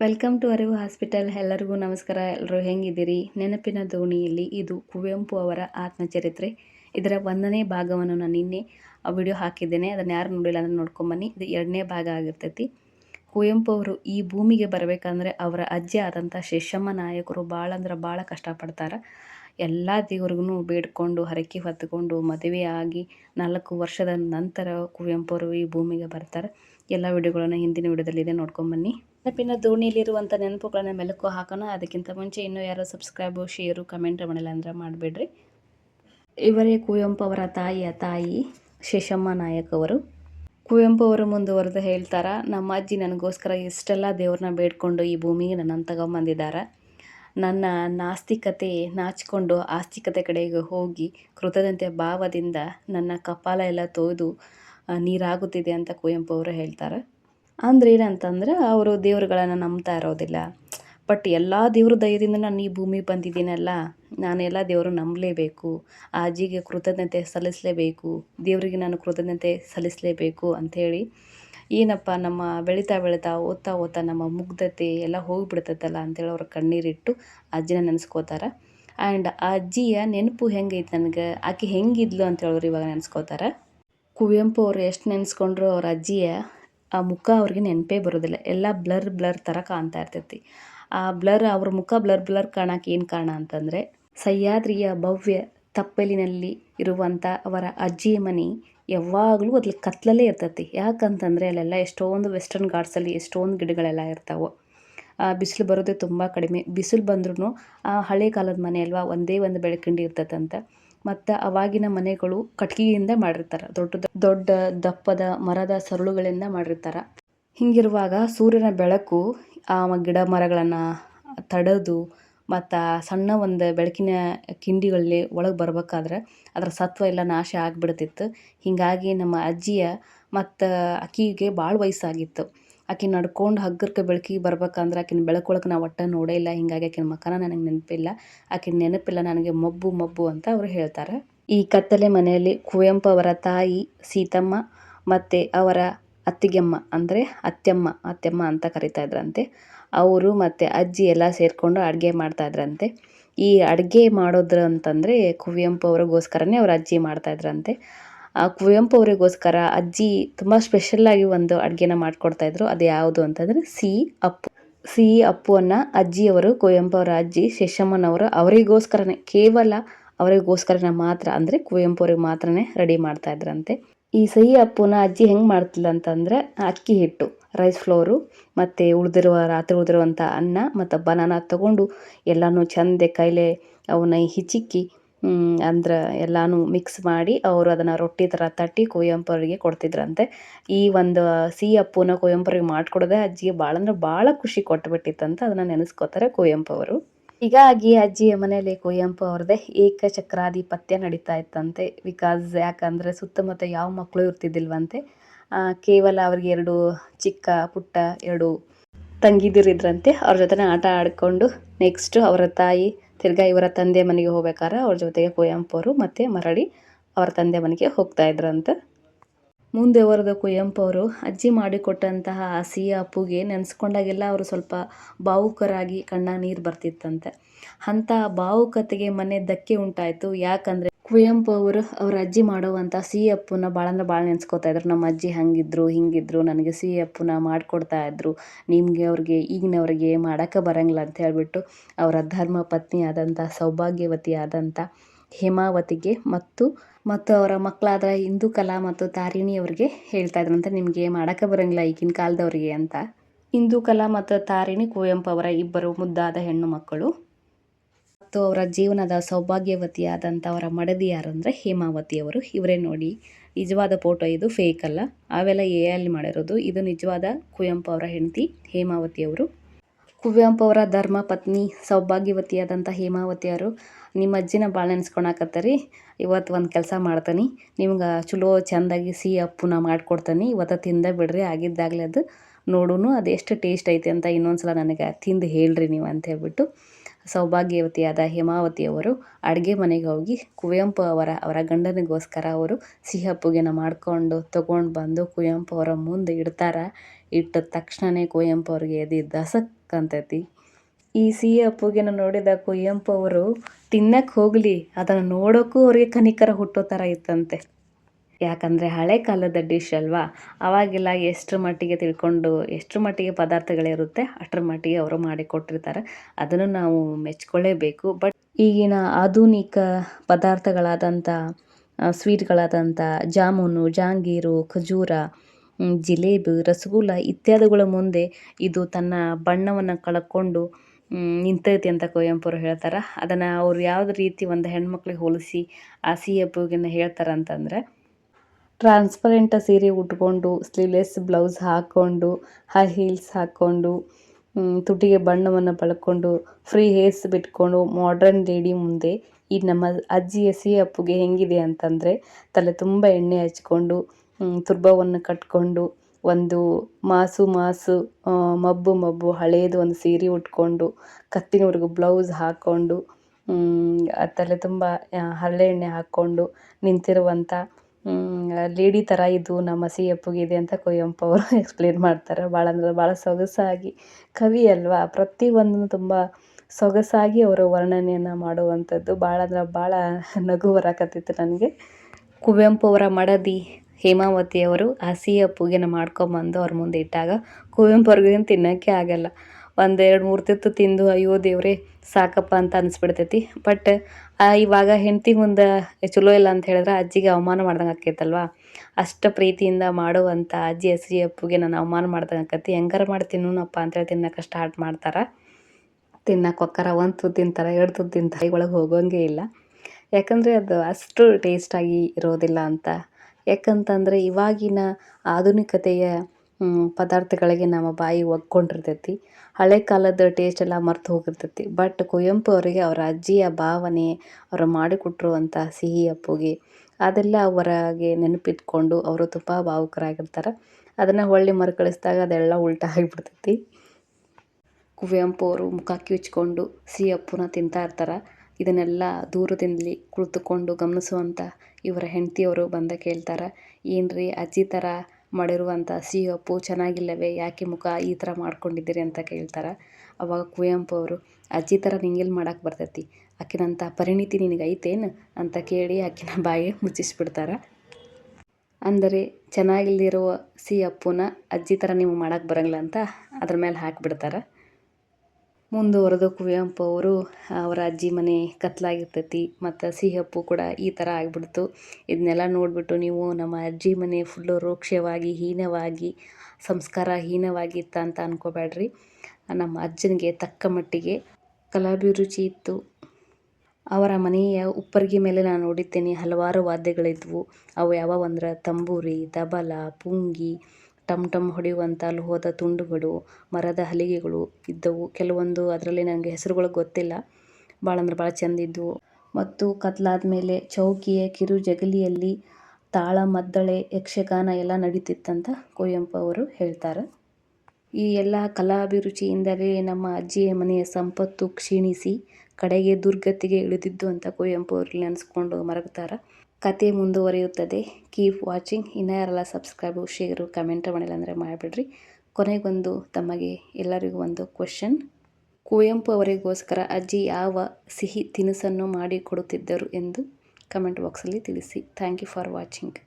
Welcome to ಅರಿವು hospital. ಎಲ್ಲರಿಗೂ ನಮಸ್ಕಾರ. ಎಲ್ಲರೂ ಹೆಂಗಿದ್ದೀರಿ? ನೆನಪಿನ ದೋಣಿಯಲ್ಲಿ ಇದು ಕುವೆಂಪು ಅವರ ಆತ್ಮಚರಿತ್ರೆ. ಇದರ ಒಂದನೇ ಭಾಗವನ್ನು ನಾನು ನಿನ್ನೆ ವಿಡಿಯೋ ಹಾಕಿದ್ದೇನೆ. ಅದನ್ನು ಯಾರು ನೋಡಿಲ್ಲ ಅದನ್ನು ನೋಡ್ಕೊಂಬನ್ನಿ. ಇದು ಎರಡನೇ ಭಾಗ ಆಗಿರ್ತೈತಿ. ಕುವೆಂಪು ಅವರು ಈ ಭೂಮಿಗೆ ಬರಬೇಕಂದ್ರೆ ಅವರ ಅಜ್ಜಿ ಆದಂಥ ಶೇಷಮ್ಮ ನಾಯಕರು ಭಾಳ ಅಂದ್ರೆ ಭಾಳ ಕಷ್ಟಪಡ್ತಾರೆ. ಎಲ್ಲ ದೇವ್ರಿಗೂ ಬೇಡ್ಕೊಂಡು ಹರಕೆ ಹೊತ್ಕೊಂಡು ಆಗಿ ನಾಲ್ಕು ವರ್ಷದ ನಂತರ ಕುವೆಂಪು ಅವರು ಈ ಭೂಮಿಗೆ ಬರ್ತಾರೆ. ಎಲ್ಲ ವಿಡಿಯೋಗಳನ್ನು ಹಿಂದಿನ ವಿಡಿಯೋದಲ್ಲಿದೆ ನೋಡ್ಕೊಂಬನ್ನಿ. ನೆನಪಿನ ದೋಣಿಯಲ್ಲಿರುವಂಥ ನೆನಪುಗಳನ್ನ ಮೆಲುಕು ಹಾಕೋಣ. ಅದಕ್ಕಿಂತ ಮುಂಚೆ ಇನ್ನೂ ಯಾರೋ ಸಬ್ಸ್ಕ್ರೈಬು ಶೇರು ಕಮೆಂಟ್ ಮಾಡಿಲ್ಲ ಅಂದ್ರೆ ಮಾಡಿಬಿಡ್ರಿ. ಇವರೇ ಕುವೆಂಪು ಅವರ ತಾಯಿಯ ತಾಯಿ ಶೇಷಮ್ಮ ನಾಯಕ್ ಅವರು. ಕುವೆಂಪು ಅವರು ಮುಂದುವರೆದು ಹೇಳ್ತಾರ, ನಮ್ಮ ಅಜ್ಜಿ ನನಗೋಸ್ಕರ ಎಷ್ಟೆಲ್ಲ ದೇವ್ರನ್ನ ಬೇಡ್ಕೊಂಡು ಈ ಭೂಮಿಗೆ ನನ್ನನ್ನು ತಗೊಂಬಂದಿದ್ದಾರೆ. ನನ್ನ ನಾಸ್ತಿಕತೆ ನಾಚಿಕೊಂಡು ಆಸ್ತಿಕತೆ ಕಡೆಗೆ ಹೋಗಿ ಕೃತದಂತೆ ಭಾವದಿಂದ ನನ್ನ ಕಪಾಲ ಎಲ್ಲ ತೊಯ್ದು ನೀರಾಗುತ್ತಿದೆ ಅಂತ ಕುವೆಂಪು ಅವರು ಹೇಳ್ತಾರೆ. ಅಂದ್ರೆ ಏನಂತಂದ್ರೆ ಅವರು ದೇವ್ರುಗಳನ್ನು ನಂಬ್ತಾ ಇರೋದಿಲ್ಲ. ಬಟ್ ಎಲ್ಲ ದೇವ್ರ ದಯದಿಂದ ನಾನು ಈ ಭೂಮಿಗೆ ಬಂದಿದ್ದೀನಲ್ಲ, ನಾನು ಎಲ್ಲ ದೇವರು ನಂಬಲೇಬೇಕು, ಆ ಅಜ್ಜಿಗೆ ಕೃತಜ್ಞತೆ ಸಲ್ಲಿಸಲೇಬೇಕು, ದೇವರಿಗೆ ನಾನು ಕೃತಜ್ಞತೆ ಸಲ್ಲಿಸಲೇಬೇಕು ಅಂಥೇಳಿ ಏನಪ್ಪ ನಮ್ಮ ಬೆಳೀತಾ ಬೆಳೀತಾ ಓದ್ತಾ ಓದ್ತಾ ನಮ್ಮ ಮುಗ್ಧತೆ ಎಲ್ಲ ಹೋಗಿಬಿಡ್ತೈತಲ್ಲ ಅಂಥೇಳಿ ಅವ್ರ ಕಣ್ಣೀರಿಟ್ಟು ಅಜ್ಜಿನ ನೆನೆಸ್ಕೋತಾರೆ. ಆ್ಯಂಡ್ ಆ ಅಜ್ಜಿಯ ನೆನಪು ಹೆಂಗೈತೆ ನನಗೆ? ಆಕೆ ಹೆಂಗಿದ್ಲು ಅಂತ ಹೇಳೋರು ಇವಾಗ ನೆನೆಸ್ಕೋತಾರೆ. ಕುವೆಂಪು ಅವರು ಎಷ್ಟು ನೆನೆಸ್ಕೊಂಡ್ರು ಅವ್ರ ಅಜ್ಜಿಯ? ಆ ಮುಖ ಅವ್ರಿಗೆ ನೆನಪೇ ಬರೋದಿಲ್ಲ. ಎಲ್ಲ ಬ್ಲರ್ ಬ್ಲರ್ ಥರ ಕಾಣ್ತಾ ಇರ್ತೈತಿ. ಆ ಬ್ಲರ್ ಅವ್ರ ಮುಖ ಬ್ಲರ್ ಬ್ಲರ್ ಕಾಣಕ್ಕೆ ಏನು ಕಾರಣ ಅಂತಂದರೆ, ಸಹ್ಯಾದ್ರಿಯ ಭವ್ಯ ತಪ್ಪಲಿನಲ್ಲಿ ಇರುವಂಥ ಅವರ ಅಜ್ಜಿಯ ಮನೆ ಯಾವಾಗಲೂ ಅದ್ರಲ್ಲಿ ಕತ್ಲಲ್ಲೇ ಇರ್ತೈತಿ. ಯಾಕಂತಂದರೆ ಅಲ್ಲೆಲ್ಲ ಎಷ್ಟೊಂದು ವೆಸ್ಟರ್ನ್ ಘಾಟ್ಸಲ್ಲಿ ಎಷ್ಟೊಂದು ಗಿಡಗಳೆಲ್ಲ ಇರ್ತಾವೆ. ಬಿಸಿಲು ಬರೋದೇ ತುಂಬ ಕಡಿಮೆ. ಬಿಸಿಲು ಬಂದ್ರೂ ಆ ಹಳೆ ಕಾಲದ ಮನೆ ಅಲ್ವಾ, ಒಂದೇ ಒಂದು ಬೆಳಕಿಂಡಿ ಇರ್ತೈತಂತೆ. ಮತ್ತು ಅವಾಗಿನ ಮನೆಗಳು ಕಟ್ಟಿಗೆಯಿಂದ ಮಾಡಿರ್ತಾರೆ. ದೊಡ್ಡ ದೊಡ್ಡ ದಪ್ಪದ ಮರದ ಸರಳುಗಳಿಂದ ಮಾಡಿರ್ತಾರ. ಹಿಂಗಿರುವಾಗ ಸೂರ್ಯನ ಬೆಳಕು ಆ ಗಿಡ ಮರಗಳನ್ನು ತಡೆದು ಮತ್ತು ಸಣ್ಣ ಒಂದು ಬೆಳಕಿನ ಕಿಂಡಿಗಳಲ್ಲಿ ಒಳಗೆ ಬರ್ಬೇಕಾದ್ರೆ ಅದರ ಸತ್ವ ಎಲ್ಲ ನಾಶ ಆಗಿಬಿಡ್ತಿತ್ತು. ಹೀಗಾಗಿ ನಮ್ಮ ಅಜ್ಜಿಯ ಮತ್ತು ಅಕ್ಕಿಗೆ ಭಾಳ ವಯಸ್ಸಾಗಿತ್ತು. ಆಕೆ ನಡ್ಕೊಂಡು ಹಗ್ಗಕ್ಕೆ ಬೆಳಕಿಗೆ ಬರ್ಬೇಕಂದ್ರೆ ಆಕಿನ ಬೆಳಕೊಳಕ್ಕೆ ನಾವು ಒಟ್ಟ ನೋಡೇ ಇಲ್ಲ, ಹಿಂಗಾಗಿ ಆಕಿನ ಮಖನ ನನಗೆ ನೆನಪಿಲ್ಲ. ಆಕಿನ ನೆನಪಿಲ್ಲ ನನಗೆ ಮಬ್ಬು ಮಬ್ಬು ಅಂತ ಅವರು ಹೇಳ್ತಾರೆ. ಈ ಕತ್ತಲೆ ಮನೆಯಲ್ಲಿ ಕುವೆಂಪು ಅವರ ತಾಯಿ ಸೀತಮ್ಮ ಮತ್ತು ಅವರ ಅತ್ತಿಗೆಮ್ಮ ಅಂದರೆ ಅತ್ತೆಮ್ಮ ಅತ್ತೆಮ್ಮ ಅಂತ ಕರಿತಾ ಇದ್ರಂತೆ. ಅವರು ಮತ್ತು ಅಜ್ಜಿ ಎಲ್ಲ ಸೇರಿಕೊಂಡು ಅಡುಗೆ ಮಾಡ್ತಾಯಿದ್ರಂತೆ ಈ ಅಡುಗೆ ಮಾಡೋದ್ರ ಅಂತಂದರೆ ಕುವೆಂಪು ಅವರಿಗೋಸ್ಕರನೇ ಅವ್ರ ಅಜ್ಜಿ ಮಾಡ್ತಾಯಿದ್ರಂತೆ ಕುವೆಂಪು ಅವರಿಗೋಸ್ಕರ ಅಜ್ಜಿ ತುಂಬ ಸ್ಪೆಷಲ್ಲಾಗಿ ಒಂದು ಅಡುಗೆನ ಮಾಡಿಕೊಡ್ತಾಯಿದ್ರು ಅದು ಯಾವುದು ಅಂತಂದರೆ ಸಿಹಿ ಅಪ್ಪು. ಸಿಹಿ ಅಪ್ಪುವನ್ನು ಅಜ್ಜಿಯವರು, ಕುವೆಂಪು ಅವರ ಅಜ್ಜಿ, ಶೇಷಮ್ಮನವರು ಅವರಿಗೋಸ್ಕರನೇ, ಕೇವಲ ಅವರಿಗೋಸ್ಕರನೇ ಮಾತ್ರ ಅಂದರೆ ಕುವೆಂಪು ಅವ್ರಿಗೆ ಮಾತ್ರನೇ ರೆಡಿ ಮಾಡ್ತಾಯಿದ್ರಂತೆ ಈ ಸಿಹಿ ಅಪ್ಪುನ ಅಜ್ಜಿ ಹೆಂಗೆ ಮಾಡ್ತಿಲ್ಲ ಅಂತಂದ್ರೆ ಅಕ್ಕಿ ಹಿಟ್ಟು ರೈಸ್ ಫ್ಲೋರು ಮತ್ತು ಉಳಿದಿರುವ, ರಾತ್ರಿ ಉಳಿದಿರುವಂಥ ಅನ್ನ ಮತ್ತು ಬನಾನ ತಗೊಂಡು ಎಲ್ಲನೂ ಚಂದೆ ಕೈಲೇ ಅವನ್ನ ಹಿಚಿಕ್ಕಿ ಅಂದ್ರೆ ಎಲ್ಲಾನು ಮಿಕ್ಸ್ ಮಾಡಿ ಅವರು ಅದನ್ನು ರೊಟ್ಟಿ ಥರ ತಟ್ಟಿ ಕುವೆಂಪು ಅವರಿಗೆ ಕೊಡ್ತಿದ್ರಂತೆ. ಈ ಒಂದು ಸಿಹಿ ಅಪ್ಪುನ ಕುವೆಂಪು ಅವ್ರಿಗೆ ಮಾಡಿಕೊಡೋದೇ ಅಜ್ಜಿಗೆ ಭಾಳ ಅಂದ್ರೆ ಭಾಳ ಖುಷಿ ಕೊಟ್ಬಿಟ್ಟಿತ್ತಂತ ಅದನ್ನು ನೆನೆಸ್ಕೋತಾರೆ ಕುವೆಂಪು ಅವರು. ಹೀಗಾಗಿ ಅಜ್ಜಿಯ ಮನೆಯಲ್ಲಿ ಕುವೆಂಪು ಅವ್ರದ್ದೇ ಏಕಚಕ್ರಾಧಿಪತ್ಯ ನಡೀತಾ ಇತ್ತಂತೆ. ಬಿಕಾಸ್ ಯಾಕಂದರೆ ಸುತ್ತಮುತ್ತ ಯಾವ ಮಕ್ಕಳು ಇರ್ತಿದ್ದಿಲ್ವಂತೆ ಕೇವಲ ಅವ್ರಿಗೆ ಎರಡು ಚಿಕ್ಕ, ಪುಟ್ಟ, ಎರಡು ತಂಗಿದಿರಿದ್ರಂತೆ. ಅವ್ರ ಜೊತೆ ಆಟ ಆಡಿಕೊಂಡು ನೆಕ್ಸ್ಟು ಅವರ ತಾಯಿ ತಿರ್ಗಾ ಇವರ ತಂದೆ ಮನೆಗೆ ಹೋಗ್ಬೇಕಾದ್ರೆ ಅವ್ರ ಜೊತೆಗೆ ಕುವೆಂಪು ಅವರು ಮತ್ತು ಮರಳಿ ಅವರ ತಂದೆ ಮನೆಗೆ ಹೋಗ್ತಾ ಇದ್ರಂತೆ ಮುಂದೆ ಹೊರದ ಕುವೆಂಪು ಅವರು ಅಜ್ಜಿ ಮಾಡಿಕೊಟ್ಟಂತಹ ಆ ಸಿಹಿ ಅಪ್ಪುಗೆ ನೆನೆಸ್ಕೊಂಡಾಗೆಲ್ಲ ಅವರು ಸ್ವಲ್ಪ ಭಾವುಕರಾಗಿ ಕಣ್ಣ ನೀರು ಬರ್ತಿತ್ತಂತೆ. ಅಂಥ ಭಾವುಕತೆಗೆ ಮನೆ ಧಕ್ಕೆ ಉಂಟಾಯಿತು. ಯಾಕಂದರೆ ಕುವೆಂಪು ಅವರು, ಅವ್ರ ಅಜ್ಜಿ ಮಾಡುವಂಥ ಸಿಹಿ ಅಪ್ಪನ್ನ ಭಾಳ ಅಂದ್ರೆ ಭಾಳ ನೆನ್ಸ್ಕೊಳ್ತಾ ಇದ್ರು. ನಮ್ಮ ಅಜ್ಜಿ ಹಂಗಿದ್ರು, ಹಿಂಗಿದ್ರು, ನನಗೆ ಸಿಹಿ ಅಪ್ಪನ್ನ ಮಾಡಿಕೊಡ್ತಾ ಇದ್ರು. ನಿಮಗೆ ಅವ್ರಿಗೆ, ಈಗಿನವ್ರಿಗೆ ಮಾಡೋಕ್ಕೆ ಬರೋಂಗಿಲ್ಲ ಅಂತ ಹೇಳಿಬಿಟ್ಟು ಅವರ ಧರ್ಮ ಪತ್ನಿ ಆದಂಥ, ಸೌಭಾಗ್ಯವತಿ ಆದಂಥ ಹೇಮಾವತಿಗೆ ಮತ್ತು ಮತ್ತು ಅವರ ಮಕ್ಕಳಾದ ಕಲಾ ಮತ್ತು ತಾರಿಣಿ ಅವ್ರಿಗೆ ಹೇಳ್ತಾ ಅಂತ ನಿಮಗೆ ಮಾಡೋಕ್ಕೆ ಬರೋಂಗಿಲ್ಲ ಈಗಿನ ಕಾಲದವ್ರಿಗೆ ಅಂತ. ಇಂದುಕಲಾ ಮತ್ತು ತಾರಿಣಿ ಕುವೆಂಪು ಅವರ ಇಬ್ಬರು ಮುದ್ದಾದ ಹೆಣ್ಣು ಮಕ್ಕಳು. ಮತ್ತು ಅವರ ಜೀವನದ ಸೌಭಾಗ್ಯವತಿಯಾದಂಥ ಅವರ ಮಡದಿ ಯಾರು ಅಂದರೆ ಹೇಮಾವತಿಯವರು. ಇವರೇ ನೋಡಿ, ನಿಜವಾದ ಫೋಟೋ ಇದು ಫೇಕ್ ಅಲ್ಲ. ಅವೆಲ್ಲ ಎ ಅಲ್ಲಿ ಮಾಡಿರೋದು. ಇದು ನಿಜವಾದ ಕುವೆಂಪು ಅವರ ಹೆಂಡತಿ, ಹೇಮಾವತಿಯವರು. ಕುವೆಂಪು ಅವರ ಧರ್ಮ, ಪತ್ನಿ, ಸೌಭಾಗ್ಯವತಿಯಾದಂಥ ಹೇಮಾವತಿಯವರು ನಿಮ್ಮ ಅಜ್ಜಿನ ಭಾಳ ನೆನೆಸ್ಕೊಳಕತ್ತರಿ ಇವತ್ತು ಒಂದು ಕೆಲಸ ಮಾಡ್ತೀನಿ. ನಿಮ್ಗೆ ಚಲೋ ಚೆಂದಾಗಿ ಸಿಹಿ ಅಪ್ಪುನ ಮಾಡಿಕೊಡ್ತೀನಿ. ಇವತ್ತು ತಿಂದ ಬಿಡ್ರಿ, ಆಗಿದ್ದಾಗಲೇ ಅದು ನೋಡೂ ಅದು ಎಷ್ಟು ಟೇಸ್ಟ್ ಐತೆ ಅಂತ ಇನ್ನೊಂದು ಸಲ ನನಗೆ ತಿಂದು ಹೇಳ್ರಿ ನೀವು ಅಂತ ಹೇಳ್ಬಿಟ್ಟು. ಸೌಭಾಗ್ಯವತಿಯಾದ ಹೇಮಾವತಿಯವರು ಅಡುಗೆ ಮನೆಗೆ ಹೋಗಿ ಕುವೆಂಪು ಅವರ ಅವರ ಗಂಡನಿಗೋಸ್ಕರ ಅವರು ಸಿಹಿ ಅಪ್ಪುಗೆನ ಮಾಡಿಕೊಂಡು ತೊಗೊಂಡು ಬಂದು ಕುವೆಂಪು ಅವರ ಮುಂದೆ ಇಡ್ತಾರೆ. ಇಟ್ಟ ತಕ್ಷಣವೇ ಕುವೆಂಪು ಅವ್ರಿಗೆ ಎದೆ ದಸಕ್ ಅಂತೈತಿ ಈ ಸಿಹಿ ಅಪ್ಪುಗೆನ ನೋಡಿದ ಕುವೆಂಪು ಅವರು ತಿನ್ನಕ್ಕೆ ಹೋಗಲಿ, ಅದನ್ನು ನೋಡೋಕ್ಕೂ ಅವರಿಗೆ ಕನಿಕರ ಹುಟ್ಟೋ ಥರ ಇತ್ತಂತೆ. ಯಾಕಂದರೆ ಹಳೆ ಕಾಲದ ಡಿಶ್ ಅಲ್ವಾ? ಅವಾಗೆಲ್ಲ ಎಷ್ಟರ ಮಟ್ಟಿಗೆ ತಿಳ್ಕೊಂಡು, ಎಷ್ಟರ ಮಟ್ಟಿಗೆ ಪದಾರ್ಥಗಳಿರುತ್ತೆ, ಅಷ್ಟರ ಮಟ್ಟಿಗೆ ಅವರು ಮಾಡಿಕೊಟ್ಟಿರ್ತಾರೆ. ಅದನ್ನು ನಾವು ಮೆಚ್ಕೊಳ್ಳೇಬೇಕು. ಬಟ್ ಈಗಿನ ಆಧುನಿಕ ಪದಾರ್ಥಗಳಾದಂಥ ಸ್ವೀಟ್ಗಳಾದಂಥ ಜಾಮೂನು, ಜಾಂಗೀರು, ಖಜೂರ ಜಿಲೇಬಿ, ರಸಗುಲ್ಲ ಇತ್ಯಾದಿಗಳ ಮುಂದೆ ಇದು ತನ್ನ ಬಣ್ಣವನ್ನು ಕಳ್ಕೊಂಡು ನಿಂತೈತಿ ಅಂತ ಕುವೆಂಪುರು ಹೇಳ್ತಾರೆ. ಅದನ್ನು ಅವ್ರು ಯಾವ ರೀತಿ ಒಂದು ಹೆಣ್ಮಕ್ಳಿಗೆ ಹೋಲಿಸಿ, ಆ ಸಿಹಿ ಹಬ್ಬಗಿನ ಹೇಳ್ತಾರೆ ಅಂತಂದರೆ ಟ್ರಾನ್ಸ್ಪರೆಂಟ್ ಸೀರೆ ಉಟ್ಕೊಂಡು ಸ್ಲೀವ್ಲೆಸ್ ಬ್ಲೌಸ್ ಹಾಕ್ಕೊಂಡು ಹೈ ಹೀಲ್ಸ್ ಹಾಕ್ಕೊಂಡು ತುಟಿಗೆ ಬಣ್ಣವನ್ನು ಬಳ್ಕೊಂಡು ಫ್ರೀ ಹೇರ್ಸ್ ಬಿಟ್ಕೊಂಡು ಮಾಡ್ರನ್ ಲೇಡಿ ಮುಂದೆ ಈ ನಮ್ಮ ಅಜ್ಜಿಯ ಸಿಹಿ ಅಪ್ಪುಗೆ ಹೆಂಗಿದೆ ಅಂತಂದರೆ ತಲೆ ತುಂಬ ಎಣ್ಣೆ ಹಚ್ಕೊಂಡು ತುರ್ಬವನ್ನು ಕಟ್ಕೊಂಡು, ಒಂದು ಮಾಸು ಮಾಸು ಮಬ್ಬು ಮಬ್ಬು ಹಳೇದು ಒಂದು ಸೀರೆ ಉಟ್ಕೊಂಡು, ಕತ್ತಿನವರೆಗೂ ಬ್ಲೌಸ್ ಹಾಕ್ಕೊಂಡು ತಲೆ ತುಂಬ ಹರಳೆಣ್ಣೆ ಹಾಕ್ಕೊಂಡು ನಿಂತಿರುವಂಥ ಲೇಡಿ ಥರ ಇದು ನಮ್ಮ ಸಿ ಎಪ್ಪುಗಿದೆ ಅಂತ ಕುವೆಂಪು ಅವರು ಎಕ್ಸ್ಪ್ಲೇನ್ ಮಾಡ್ತಾರೆ. ಭಾಳ ಅಂದ್ರೆ ಭಾಳ ಸೊಗಸಾಗಿ, ಕವಿ ಅಲ್ವಾ? ಪ್ರತಿಯೊಂದನ್ನು ತುಂಬ ಸೊಗಸಾಗಿ ಅವರು ವರ್ಣನೆಯನ್ನು ಮಾಡುವಂಥದ್ದು. ಭಾಳ ಅಂದ್ರೆ ಭಾಳ ನಗು ಬರಕತ್ತಿತ್ತು ನನಗೆ. ಕುವೆಂಪು ಅವರ ಮಡದಿ ಹೇಮಾವತಿ ಅವರು ಆ ಸಿ ಅಪ್ಪುಗೆನ ಮಾಡ್ಕೊಂಬಂದು ಅವ್ರ ಮುಂದೆ ಇಟ್ಟಾಗ ಕುವೆಂಪು ಅವ್ರಿಗೇನು ತಿನ್ನೋಕ್ಕೆ ಆಗಲ್ಲ. ಒಂದೆರಡು ಮೂರು ತಿತ್ತು ತಿಂದು, ಅಯ್ಯೋ ದೇವರೇ, ಸಾಕಪ್ಪ ಅಂತ ಅನಿಸ್ಬಿಡ್ತೈತಿ. ಬಟ್ ಇವಾಗ ಹೆಂಡತಿ ಮುಂದೆ ಚಲೋ ಇಲ್ಲ ಅಂತ ಹೇಳಿದ್ರೆ ಅಜ್ಜಿಗೆ ಅವಮಾನ ಮಾಡ್ದಂಗೆ ಆಕೈತಲ್ವ? ಅಷ್ಟು ಪ್ರೀತಿಯಿಂದ ಮಾಡುವಂಥ ಅಜ್ಜಿ ಹಸಿ ಅಪ್ಪುಗೆ ನಾನು ಅವಮಾನ ಮಾಡ್ದಂಗೆ ಆಕತಿ. ಹೆಂಗಾರ ಮಾಡಿ ತಿನ್ನೋಣಪ್ಪ ಅಂತೇಳಿ ತಿನ್ನಕ್ಕೆ ಸ್ಟಾರ್ಟ್ ಮಾಡ್ತಾರೆ. ತಿನ್ನಕ್ಕೆ ಒಕ್ಕಾರ ಒಂದು ತುತ್ತು ತಿಂತಾರೆ, ಎರಡು ತುತ್ತು ತಿಂತಾರೆ. ಒಳಗೆ ಹೋಗೋಂಗೆ ಇಲ್ಲ. ಯಾಕಂದರೆ ಅದು ಅಷ್ಟು ಟೇಸ್ಟಾಗಿ ಇರೋದಿಲ್ಲ ಅಂತ. ಯಾಕಂತಂದರೆ ಇವಾಗಿನ ಆಧುನಿಕತೆಯ ಪದಾರ್ಥಗಳಿಗೆ ನಮ್ಮ ಬಾಯಿ ಒಗ್ಕೊಂಡಿರ್ತೈತಿ. ಹಳೆ ಕಾಲದ ಟೇಸ್ಟ್ ಎಲ್ಲ ಮರ್ತು ಹೋಗಿರ್ತೈತಿ. ಬಟ್ ಕುವೆಂಪು ಅವರಿಗೆ ಅವರ ಅಜ್ಜಿಯ ಭಾವನೆ ಅವರು ಮಾಡಿಕೊಟ್ಟಿರುವಂಥ ಸಿಹಿ ಅಪ್ಪುಗೆ ಅದೆಲ್ಲ ಅವರಾಗೆ ನೆನಪಿಟ್ಕೊಂಡು ಅವರು ತುಂಬ ಭಾವುಕರಾಗಿರ್ತಾರೆ. ಅದನ್ನು ಹೊಳ್ಳಿ ಮರುಕಳಿಸಿದಾಗ ಅದೆಲ್ಲ ಉಲ್ಟಾ ಆಗಿಬಿಡ್ತೈತಿ. ಕುವೆಂಪು ಅವರು ಮುಖ ಕಿವಿಚ್ಕೊಂಡು ಸಿಹಿ ಅಪ್ಪುನ ತಿಂತಾ ಇರ್ತಾರೆ. ಇದನ್ನೆಲ್ಲ ದೂರದಿಂದಲಿ ಕುಳಿತುಕೊಂಡು ಗಮನಿಸುವಂಥ ಇವರ ಹೆಂಡತಿಯವರು ಬಂದ ಕೇಳ್ತಾರೆ. ಏನು ರೀ ಅಜ್ಜಿ ಥರ ಮಾಡಿರುವಂಥ ಸಿಹಿ ಅಪ್ಪು ಚೆನ್ನಾಗಿಲ್ಲವೇ? ಯಾಕೆ ಮುಖ ಈ ಥರ ಮಾಡ್ಕೊಂಡಿದ್ದೀರಿ ಅಂತ ಕೇಳ್ತಾರೆ. ಅವಾಗ ಕುವೆಂಪು ಅವರು, ಅಜ್ಜಿ ಥರ ನಿಂಗೆಲ್ಲಿ ಮಾಡಕ್ಕೆ ಬರ್ತೈತಿ? ಆಕಿನಂಥ ಪರಿಣಿತಿ ನಿನಗೈತೇನು? ಅಂತ ಕೇಳಿ ಆಕಿನ ಬಾಯಿ ಮುಚ್ಚಿಸ್ಬಿಡ್ತಾರೆ. ಅಂದರೆ, ಚೆನ್ನಾಗಿಲ್ದಿರುವ ಸಿಹಿ ಅಪ್ಪುನ ಅಜ್ಜಿ ಥರ ನೀವು ಮಾಡಕ್ಕೆ ಬರಂಗಿಲ್ಲ ಅಂತ ಅದ್ರ ಮೇಲೆ ಹಾಕಿಬಿಡ್ತಾರೆ. ಮುಂದುವರೆದು ಕುವೆಂಪು ಅವರು ಅವರ ಅಜ್ಜಿ ಮನೆ ಕತ್ಲಾಗಿರ್ತೈತಿ, ಮತ್ತು ಸಿಹಪ್ಪು ಕೂಡ ಈ ಥರ ಆಗಿಬಿಡ್ತು. ಇದನ್ನೆಲ್ಲ ನೋಡಿಬಿಟ್ಟು ನೀವು ನಮ್ಮ ಅಜ್ಜಿ ಮನೆ ಫುಲ್ಲು ರೋಕ್ಷವಾಗಿ, ಹೀನವಾಗಿ, ಸಂಸ್ಕಾರ ಹೀನವಾಗಿತ್ತ ಅಂತ ಅನ್ಕೋಬೇಡ್ರಿ ನಮ್ಮ ಅಜ್ಜನಿಗೆ ತಕ್ಕ ಮಟ್ಟಿಗೆ ಕಲಾಭಿರುಚಿ ಇತ್ತು. ಅವರ ಮನೆಯ ಉಪ್ಪರಿಗೆ ಮೇಲೆ ನಾನು ನೋಡಿದ್ದೇನೆ, ಹಲವಾರು ವಾದ್ಯಗಳಿದ್ವು. ಅವು ಯಾವ ಅಂದ್ರೆ, ತಂಬೂರಿ ತಬಲ ಪುಂಗಿ ಟಮ್ ಟಮ್ ಹೊಡೆಯುವಂಥ ಲೋಹದ ತುಂಡುಗಳು, ಮರದ ಹಲಿಗೆಗಳು ಇದ್ದವು. ಕೆಲವೊಂದು ಅದರಲ್ಲಿ ನನಗೆ ಹೆಸರುಗಳು ಗೊತ್ತಿಲ್ಲ. ಭಾಳ ಅಂದ್ರೆ ಭಾಳ ಚೆಂದ ಇದ್ದವು ಮತ್ತು ಕತ್ಲಾದ ಮೇಲೆ ಚೌಕಿಯ ಕಿರು ಜಗಲಿಯಲ್ಲಿ ತಾಳ, ಮದ್ದಳೆ, ಯಕ್ಷಗಾನ ಎಲ್ಲ ನಡೀತಿತ್ತಂತ ಕುವೆಂಪು ಅವರು ಹೇಳ್ತಾರೆ. ಈ ಎಲ್ಲ ಕಲಾಭಿರುಚಿಯಿಂದಲೇ ನಮ್ಮ ಅಜ್ಜಿಯ ಮನೆಯ ಸಂಪತ್ತು ಕ್ಷೀಣಿಸಿ, ಕಡೆಗೆ ದುರ್ಗತಿಗೆ ಇಳಿದಿದ್ದು ಅಂತ ಕುವೆಂಪು ಅವ್ರಲ್ಲಿ ನೆನೆಸ್ಕೊಂಡು ಮರಗ್ತಾರೆ. ಕತೆ ಮುಂದುವರಿಯುತ್ತದೆ. ಕೀಪ್ ವಾಚಿಂಗ್ ಇನ್ನೂ ಯಾರೆಲ್ಲ ಸಬ್ಸ್ಕ್ರೈಬು ಶೇರು ಕಮೆಂಟ್ ಮಾಡಿಲ್ಲ ಅಂದರೆ ಮಾಡಿಬಿಡ್ರಿ. ಕೊನೆಗೊಂದು ತಮಗೆ ಎಲ್ಲರಿಗೂ ಒಂದು ಕ್ವಶನ್ ಕುವೆಂಪು ಅವರಿಗೋಸ್ಕರ ಅಜ್ಜಿ ಯಾವ ಸಿಹಿ ತಿನಿಸನ್ನು ಮಾಡಿ ಕೊಡುತ್ತಿದ್ದರು ಎಂದು ಕಮೆಂಟ್ ಬಾಕ್ಸಲ್ಲಿ ತಿಳಿಸಿ. Thank you for watching